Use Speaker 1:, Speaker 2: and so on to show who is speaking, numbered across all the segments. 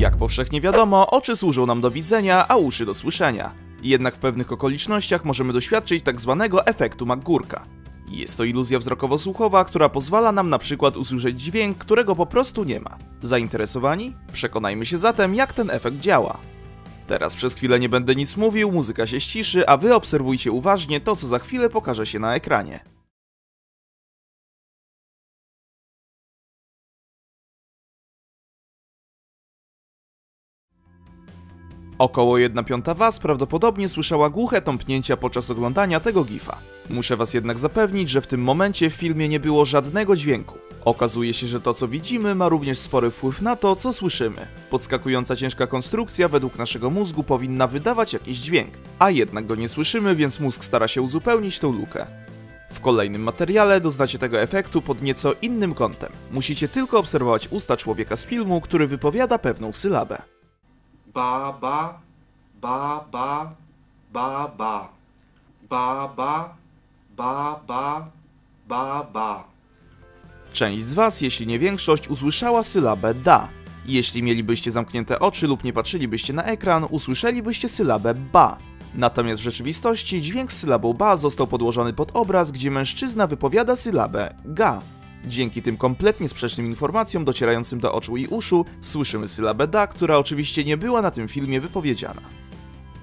Speaker 1: Jak powszechnie wiadomo, oczy służą nam do widzenia, a uszy do słyszenia. Jednak w pewnych okolicznościach możemy doświadczyć tak zwanego efektu McGurka. Jest to iluzja wzrokowo-słuchowa, która pozwala nam na przykład usłyszeć dźwięk, którego po prostu nie ma. Zainteresowani? Przekonajmy się zatem, jak ten efekt działa. Teraz przez chwilę nie będę nic mówił, muzyka się ściszy, a wy obserwujcie uważnie to, co za chwilę pokaże się na ekranie. Około 1 piąta was prawdopodobnie słyszała głuche tąpnięcia podczas oglądania tego gifa. Muszę was jednak zapewnić, że w tym momencie w filmie nie było żadnego dźwięku. Okazuje się, że to co widzimy ma również spory wpływ na to, co słyszymy. Podskakująca ciężka konstrukcja według naszego mózgu powinna wydawać jakiś dźwięk, a jednak go nie słyszymy, więc mózg stara się uzupełnić tą lukę. W kolejnym materiale doznacie tego efektu pod nieco innym kątem. Musicie tylko obserwować usta człowieka z filmu, który wypowiada pewną sylabę.
Speaker 2: Ba, ba, ba, ba, ba, ba, ba, ba, ba, ba, ba.
Speaker 1: Część z Was, jeśli nie większość, usłyszała sylabę da. Jeśli mielibyście zamknięte oczy lub nie patrzylibyście na ekran, usłyszelibyście sylabę ba. Natomiast w rzeczywistości dźwięk z sylabą ba został podłożony pod obraz, gdzie mężczyzna wypowiada sylabę ga. Dzięki tym kompletnie sprzecznym informacjom docierającym do oczu i uszu, słyszymy sylabę da, która oczywiście nie była na tym filmie wypowiedziana.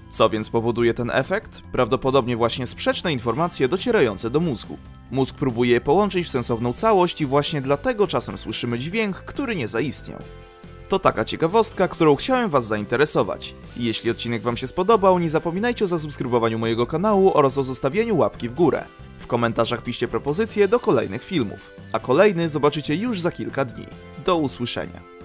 Speaker 1: Co więc powoduje ten efekt? Prawdopodobnie właśnie sprzeczne informacje docierające do mózgu. Mózg próbuje je połączyć w sensowną całość i właśnie dlatego czasem słyszymy dźwięk, który nie zaistniał. To taka ciekawostka, którą chciałem Was zainteresować. Jeśli odcinek Wam się spodobał, nie zapominajcie o zasubskrybowaniu mojego kanału oraz o zostawieniu łapki w górę. W komentarzach piszcie propozycje do kolejnych filmów, a kolejny zobaczycie już za kilka dni. Do usłyszenia.